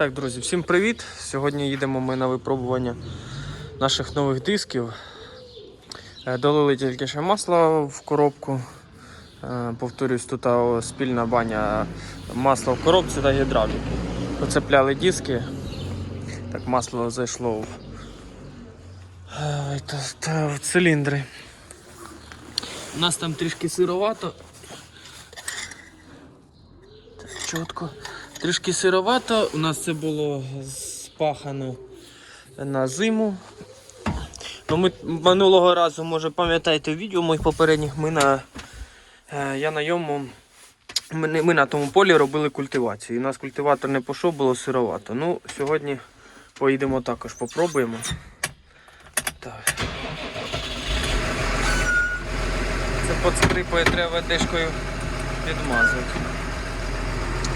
Так, друзі, всім привіт! Сьогодні їдемо ми на випробування наших нових дисків. Е, Долили тільки ще масло в коробку. Е, Повторюсь, тут спільна баня масло в коробці та гідравліки. Поцепляли диски. Так масло зайшло в, е, в циліндри. У нас там трішки сировато. Чітко. Трішки сировато. У нас це було спахано на зиму. Ну, ми минулого разу, може, пам'ятаєте відео моїх попередніх, ми на, е, я на йому, ми, ми на тому полі робили культивацію. У нас культиватор не пішов, було сировато. Ну, сьогодні поїдемо також, попробуємо. Так. Це подскрипує, треба ведешкою підмазати.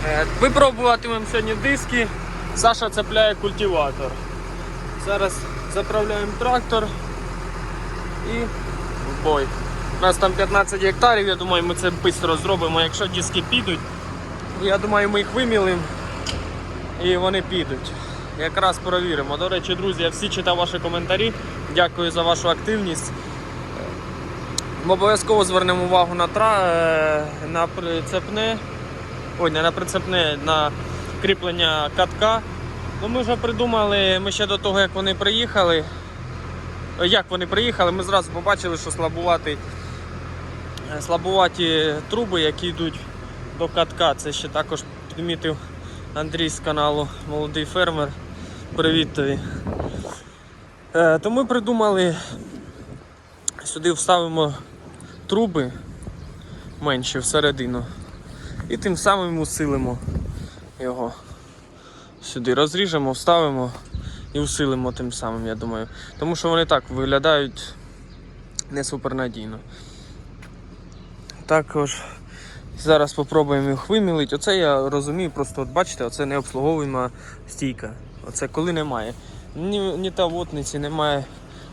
Е, Випробуватимемо сьогодні диски. Саша цепляє культиватор. Зараз заправляємо трактор і в бой. У нас там 15 гектарів, я думаю, ми це швидко зробимо. Якщо диски підуть, я думаю, ми їх вимілимо і вони підуть. Якраз перевіримо. До речі, друзі, я всі читав ваші коментарі. Дякую за вашу активність. Ми обов'язково звернемо увагу на, тра... е, на прицепне. Ой, не на прицепне, на кріплення катка. Ну, ми вже придумали, ми ще до того, як вони приїхали. е, Як вони приїхали, ми зразу побачили, що слабувати, е, слабуваті труби, які йдуть до катка. Це ще також підмітив Андрій з каналу Молодий фермер. Привіт тобі. Е, То ми придумали, сюди вставимо труби менші всередину. І тим самим усилимо його. Сюди розріжемо, вставимо і усилимо тим самим, я думаю. Тому що вони так виглядають не супернадійно. Також зараз спробуємо їх вимілити. Оце я розумію, просто от бачите, оце не обслуговуємо стійка. Оце коли немає. Ні, ні тавотниці немає,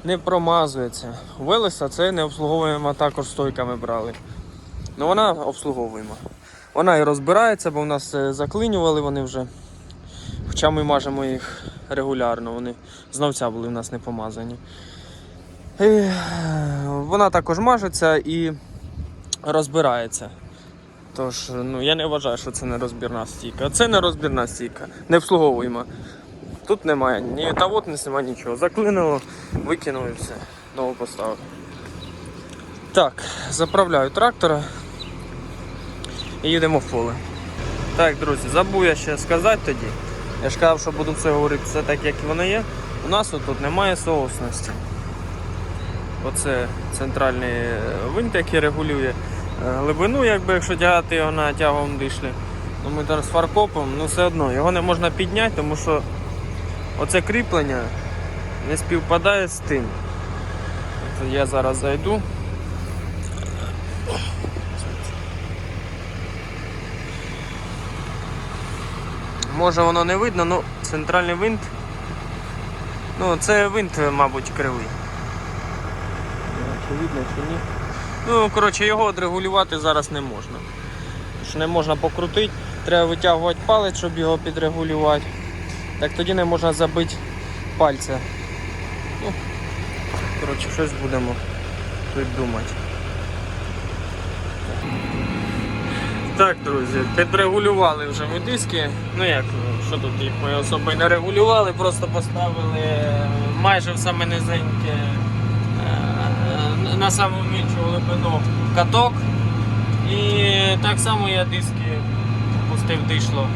не промазується. Велеса це не обслуговуємо також стойками брали. Ну вона обслуговуємо. Вона і розбирається, бо в нас е, заклинювали вони вже. Хоча ми мажемо їх регулярно, вони знавця були в нас не помазані. І, вона також мажеться і розбирається. Тож, ну, я не вважаю, що це не розбірна стійка. Це не розбірна стійка, не обслуговуємо. Тут немає ні тавотниць, немає нічого. Заклинило, викинув і все. Нову поставив. Так, заправляю трактора і їдемо в поле. Так, друзі, забув я ще сказати тоді. Я ж казав, що буду все говорити все так, як воно є. У нас тут немає соосності. Оце центральний е, винт, який регулює е, глибину, якби якщо тягати його на тяговому дишлі. Ну, ми зараз фаркопом, ну все одно його не можна підняти, тому що оце кріплення не співпадає з тим. Я зараз зайду. Може воно не видно, ну центральний винт. Ну це винт, мабуть, кривий. Чи видно, чи ні. Ну, коротше, його відрегулювати зараз не можна. Що не можна покрутити, треба витягувати палець, щоб його підрегулювати. Так тоді не можна забити пальця. Ну, коротше, щось будемо придумати. Так, друзі, підрегулювали вже ми диски. Ну як, що тут їх ми особо й не регулювали, просто поставили е, майже в саме низеньке е, на саму меншу глибину каток. І так само я диски пустив дишло.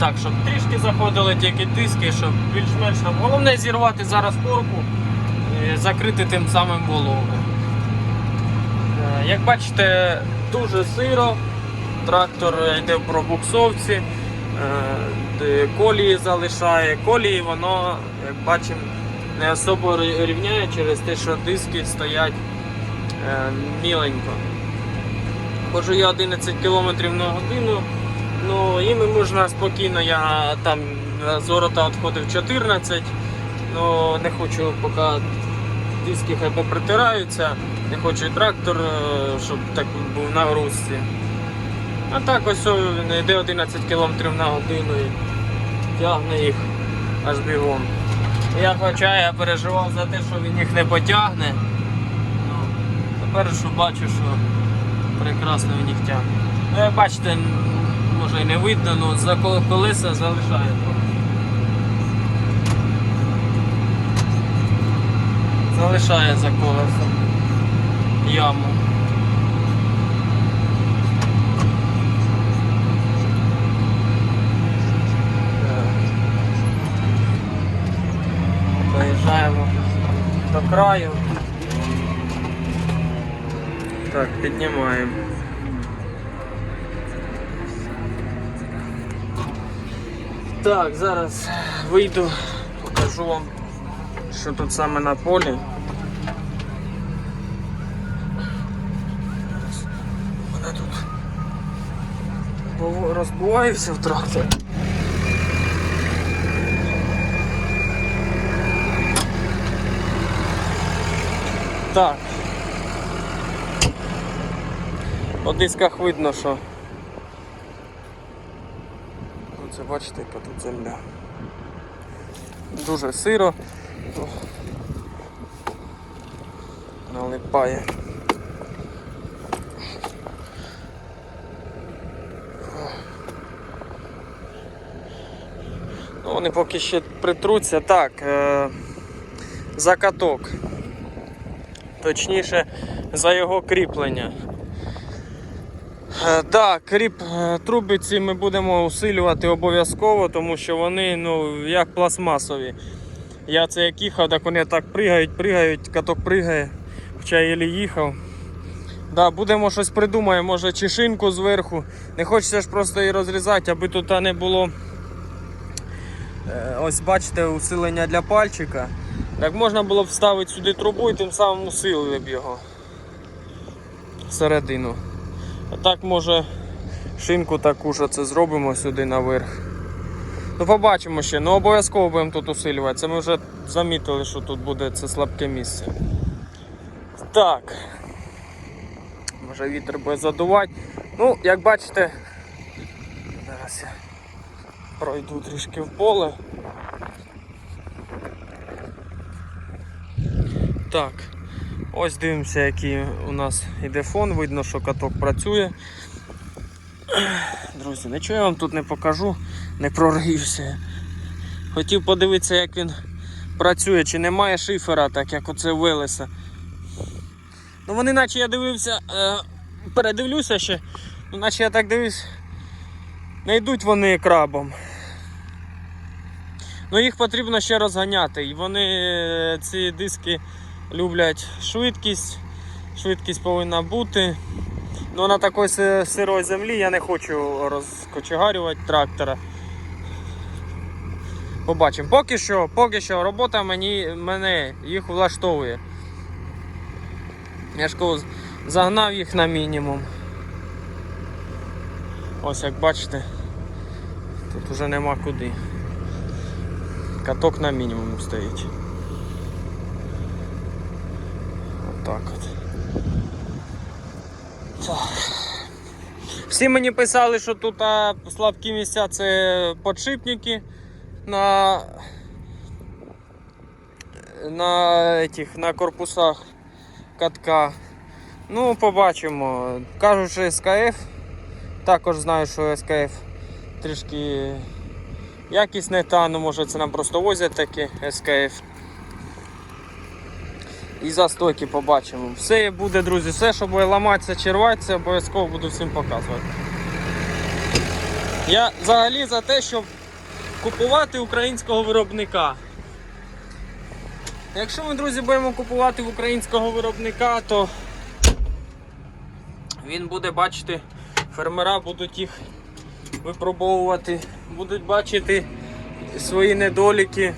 Так, щоб трішки заходили тільки диски, щоб більш-менш. Головне зірвати зараз корку і закрити тим самим вологу. Е, Як бачите, дуже сиро. Трактор йде в пробуксовці, е, колії залишає. Колії воно, як бачимо, не особо рівняє через те, що диски стоять е, міленько. Ходжу я 11 км на годину, ну їм можна спокійно, я там з ворота відходив 14, ну не хочу поки диски хай попритираються, не хочу і трактор, е, щоб так був на грузці. А так ось йде 11 км на годину і тягне їх аж бігом. Я хоча я переживав за те, що він їх не потягне. Ну, тепер що бачу, що прекрасно він їх тягне. Ну, як бачите, може і не видно, але за колеса залишає. Залишає за колесом яму. краю. Так, піднімаємо. Так, зараз вийду, покажу вам, що тут саме на полі. Зараз. У мене тут бо- розбивається в трактор. Так. По дисках видно, що. Оце бачите, яка тут земля. Дуже сиро. Налипає. Ну, вони поки ще притруться. Так, е- закаток. Точніше, за його кріплення. Е, Так, кріп е, трубиці ми будемо усилювати обов'язково, тому що вони ну, як пластмасові. Я це як їхав, так вони так пригають, пригають, каток пригає, хоча я єлі їхав. Да, будемо щось придумаємо, може чи шинку зверху. Не хочеться ж просто її розрізати, аби тут не було. е, Ось бачите, усилення для пальчика. Так можна було б вставити сюди трубу і тим самим усилили б його всередину. А так може шинку таку ж це зробимо сюди наверх. Ну побачимо ще, ну обов'язково будемо тут усилювати. Це ми вже замітили, що тут буде це слабке місце. Так. Може вітер буде задувати. Ну, як бачите, зараз я пройду трішки в поле. Так, ось дивимося, який у нас іде фон, видно, що каток працює. Друзі, нічого я вам тут не покажу, не прорився. Хотів подивитися, як він працює, чи немає шифера, так як оце Велеса. Ну вони наче я дивився, е, передивлюся ще, ну наче я так дивлюсь, не йдуть вони крабом. Ну їх потрібно ще розганяти. І вони е, ці диски люблять швидкість. Швидкість повинна бути. Ну на такій си- сирій землі я не хочу розкочегарювати трактора. Побачимо. Поки що, поки що робота мені, мене їх влаштовує. Я ж кажу, загнав їх на мінімум. Ось як бачите, тут уже нема куди. Каток на мінімум стоїть. Отак от. Всі мені писали, що тут а, слабкі місця це подшипники на, на, этих, на корпусах катка. Ну, побачимо. Кажуть, що СКФ. Також знаю, що СКФ трішки якість не та, ну може це нам просто возять такі СКФ. І застойки побачимо. Все буде, друзі, все, що буде ламатися чи рватися, обов'язково буду всім показувати. Я взагалі за те, щоб купувати українського виробника. Якщо ми, друзі, будемо купувати українського виробника, то він буде бачити, фермера будуть їх випробовувати, будуть бачити свої недоліки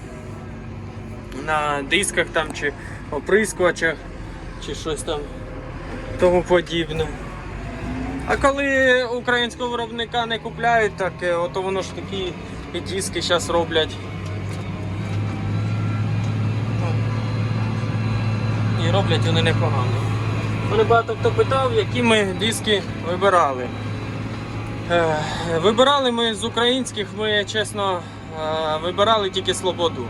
на дисках там чи оприскувачах, чи щось там тому подібне. А коли українського виробника не купляють, так е, ото воно ж такі диски зараз роблять. І роблять вони непогано. Мене багато хто питав, які ми диски вибирали. Е, Вибирали ми з українських, ми чесно е, вибирали тільки Слободу.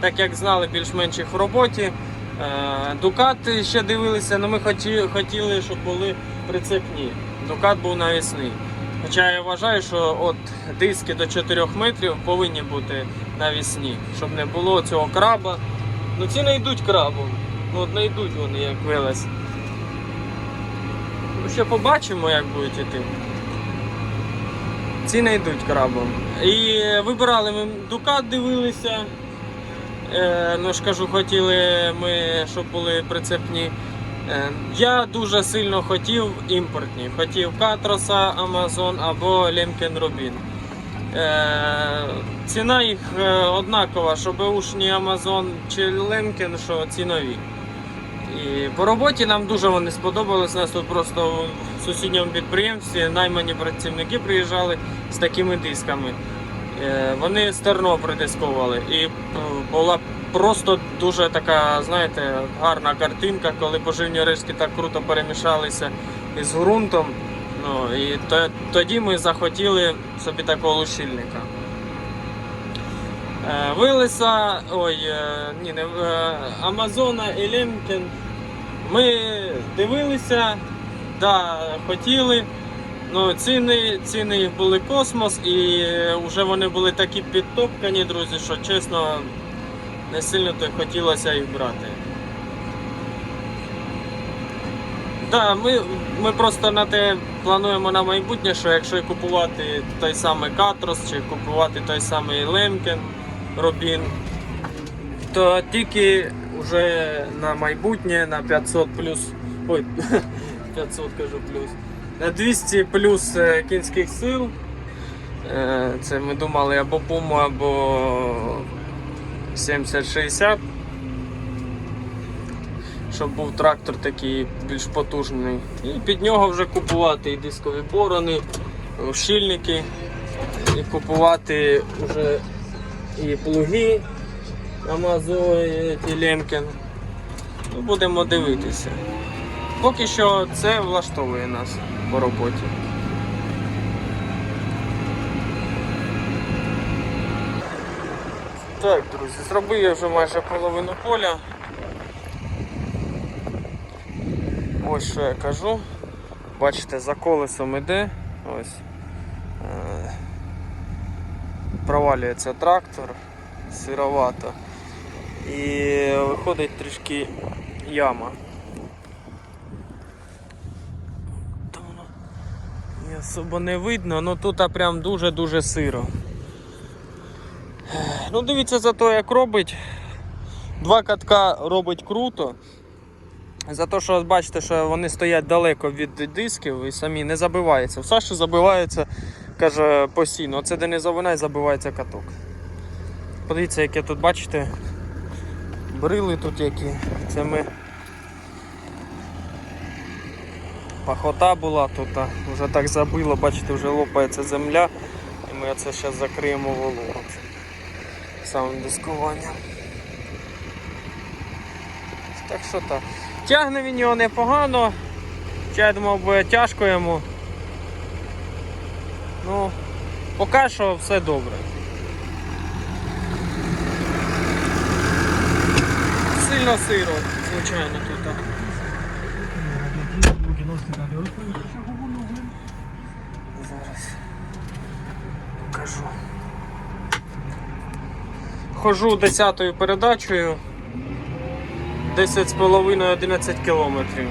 Так як знали більш-менш їх в роботі. Е, Дукат ще дивилися, але ми хоті- хотіли, щоб були прицепні. Дукат був навісний. Хоча я вважаю, що от диски до 4 метрів повинні бути навісні, щоб не було цього краба. Ну ці не йдуть крабом. Ну от не йдуть вони як вилез. Ну ще побачимо, як будуть іти. Ці не йдуть крабом. І вибирали ми дукат, дивилися. Е, ну ж кажу, хотіли ми, щоб були прицепні. Е, я дуже сильно хотів імпортні. Хотів Катроса, Amazon або Lemken Rubin. Е, ціна їх однакова, що беушні Amazon чи Lemken, що цінові. І по роботі нам дуже вони сподобались. У нас тут просто в сусідньому підприємстві наймані працівники приїжджали з такими дисками. Е, Вони з терно придисковували. І е, була просто дуже така, знаєте, гарна картинка, коли поживні рештки так круто перемішалися із ґрунтом. Ну, і то- тоді ми захотіли собі такого лущильника. Е, Вилиса, ой, ні, не Амазона і Лемкен. Ми дивилися, да, хотіли. Ну, ціни, ціни їх були космос, і вже вони були такі підтопкані, друзі, що чесно, не сильно то хотілося їх брати. Да, ми, ми просто на те плануємо на майбутнє, що якщо купувати той самий Катрос чи купувати той самий Лемкен, Робін, то тільки вже на майбутнє на 500 плюс. Ой, 500 кажу плюс. На 200 плюс е, кінських сил. Е, Це ми думали або Пуму, або 70-60. Щоб був трактор такий більш потужний. І під нього вже купувати і дискові борони, щільники, і купувати вже і плуги Амазо, і. Ну, будемо дивитися. Поки що це влаштовує нас по роботі. Так, друзі, зробив я вже майже половину поля. Ось що я кажу. Бачите, за колесом іде. Ось. Е, Провалюється трактор, сировато. І виходить трішки яма. Там воно і особо не видно, але тут прям дуже-дуже сиро. Ну дивіться за те, як робить. Два катка робить круто. За те, що бачите, що вони стоять далеко від дисків і самі не забиваються. В Саші забивається, каже, постійно. Оце де не завинай, забивається каток. Подивіться, яке тут, бачите, брили тут які. Це ми. Пахота була тут, вже так забило, бачите, вже лопається земля. І ми це зараз закриємо вологу. Самим дискуванням. Так що так. Тягне він його непогано. Я думав, буде тяжко йому. Ну, поки що все добре. Сильно сиро, звичайно, тут. а. Зараз покажу. Хожу десятою передачею. 10,5-11 кілометрів.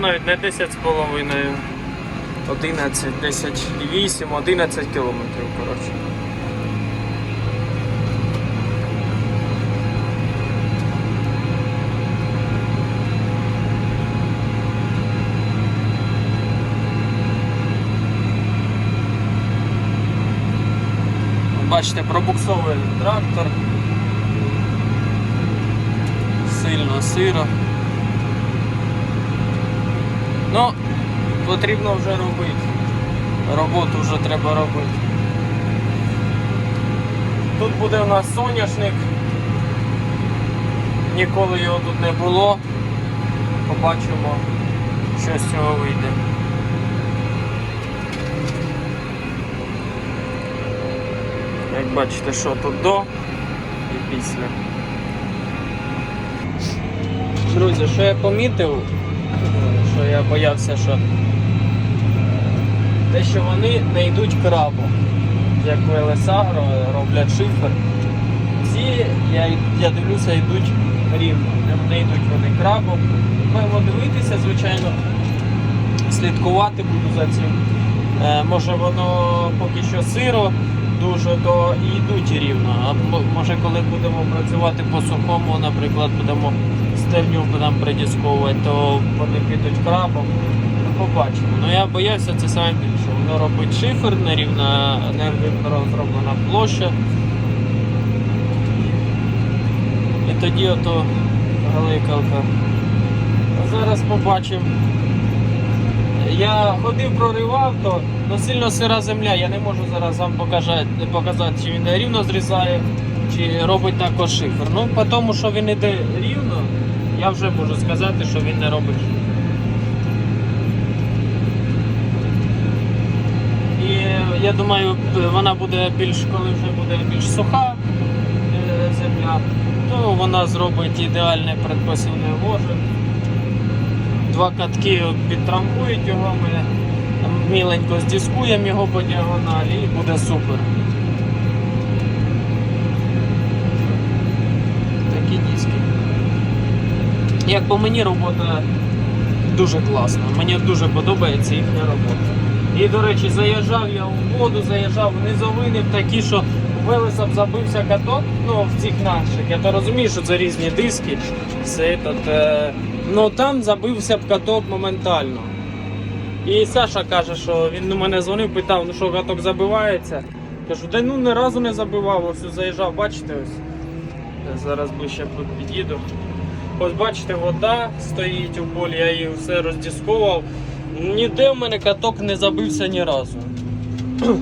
Ну, Навіть не 10,5, 11, 10, 8, 11 кілометрів, коротше. Бачите, пробуксовує трактор. Сильно сиро. Ну, потрібно вже робити. Роботу вже треба робити. Тут буде у нас соняшник. Ніколи його тут не було. Побачимо, що з цього вийде. Як бачите, що тут до і після. Друзі, що я помітив, що я боявся, що те, що вони не йдуть крабом. Як в Елесагро роблять шифер. Ці, я, я дивлюся, йдуть рівно. Не- Не йдуть вони крабом. Будемо дивитися, звичайно, слідкувати буду за цим. Е, може воно поки що сиро дуже, то і йдуть рівно. А може коли будемо працювати по сухому, наприклад, будемо стерню будемо придісковувати, то вони підуть крабом. Побачимо. Ну я боявся це саме більше. Воно робить шифер, нерівна, нерівно розроблена площа. І тоді ото галикалка. А зараз побачимо. Я ходив, проривав, то ну, сильно сира земля. Я не можу зараз вам показати, показати чи він рівно зрізає, чи робить також шифер. Ну, по тому, що він іде рівно, я вже можу сказати, що він не робить шифер. І я думаю, вона буде більш, коли вже буде більш суха е, земля, то вона зробить ідеальне предпосівне ложе. Два катки підтрамбують його, ми міленько здіскуємо його по діагоналі і буде супер. Такі диски. Як по мені робота дуже класна. Мені дуже подобається їхня робота. І, до речі, заїжджав я у воду, заїжджав в низовини в такі, що у забився каток, ну в цих наших. Я то розумію, що це різні диски. Все этот, е, ну там забився б каток моментально. І Саша каже, що він до мене дзвонив, питав, ну що каток забивається. Кажу, да ну ні разу не забивав, ось заїжджав, бачите ось. Я зараз ближче під'їду. Ось бачите, вода стоїть у полі, я її все роздісковував. Ніде в мене каток не забився ні разу.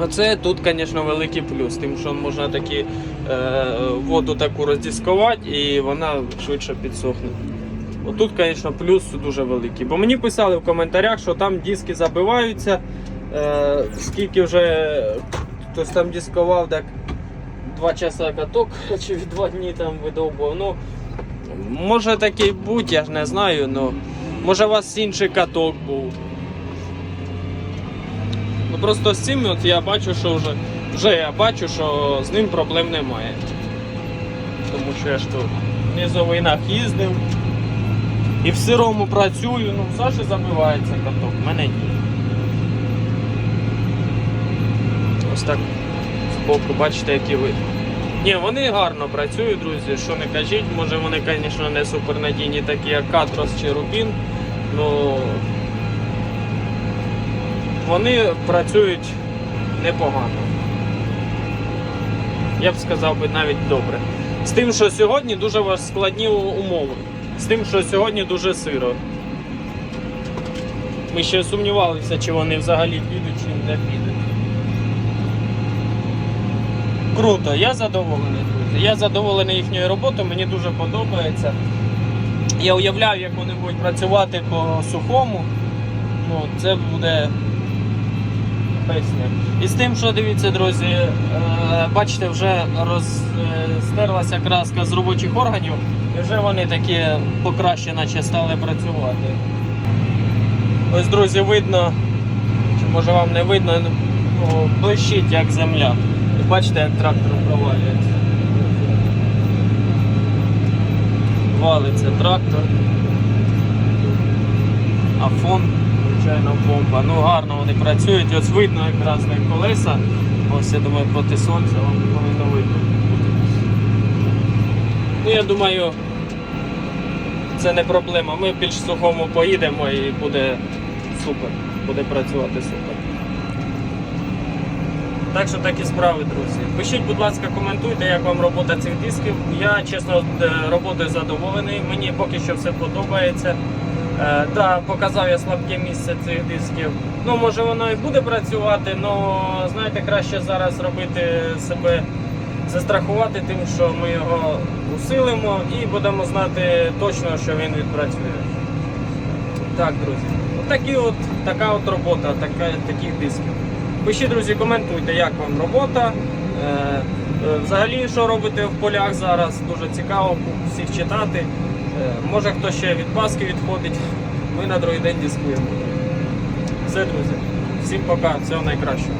Оце тут, звісно, великий плюс, тим, що можна такі воду таку роздіскувати і вона швидше підсохне. Отут, звісно, плюс дуже великий. Бо мені писали в коментарях, що там диски забиваються. Е, скільки вже хтось там дискував, так два часа каток чи два дні там видовбував. Ну, може такий бути, я ж не знаю, ну може у вас інший каток був. Ну просто з цим от я бачу, що вже, вже я бачу, що з ним проблем немає. Тому що я ж тут в низовинах їздив і в сирому працюю, ну Саші забивається каток, в мене ні. Ось так збоку бачите, які вид. Ні, вони гарно працюють, друзі, що не кажіть, може вони, звісно, не супернадійні, такі як Катрос чи Рубін, але вони працюють непогано. Я б сказав би навіть добре. З тим, що сьогодні дуже складні умови. З тим, що сьогодні дуже сиро. Ми ще сумнівалися, чи вони взагалі підуть, чи не підуть. Круто, я задоволений. Я задоволений їхньою роботою, мені дуже подобається. Я уявляю, як вони будуть працювати по сухому. Ну, це буде песня. І з тим, що дивіться, друзі, е, бачите, вже розстерлася краска з робочих органів, і вже вони такі покраще наче стали працювати. Ось, друзі, видно, чи може вам не видно, ну, блищить як земля. І бачите, як трактор провалюється. Валиться трактор. А фон, звичайно, бомба. Ну гарно вони працюють. Ось видно якраз на колеса. Ось я думаю, проти сонця вам повинно видно. Ну я думаю, це не проблема. Ми більш сухому поїдемо і буде супер. Буде працювати супер. Так що такі справи, друзі. Пишіть, будь ласка, коментуйте, як вам робота цих дисків. Я чесно е, роботою задоволений. Мені поки що все подобається. Е, да, показав я слабке місце цих дисків. Ну, може воно і буде працювати, але знаєте, краще зараз робити себе, застрахувати тим, що ми його усилимо і будемо знати точно, що він відпрацює. Так, друзі. От такі от, така от робота така, таких дисків. Пишіть, друзі, коментуйте, як вам робота. Е, е, Взагалі, що робите в полях зараз, дуже цікаво всіх читати. Е, Може хто ще від Паски відходить, ми на другий день дискуємо. Все, друзі. Всім пока, всього найкращого.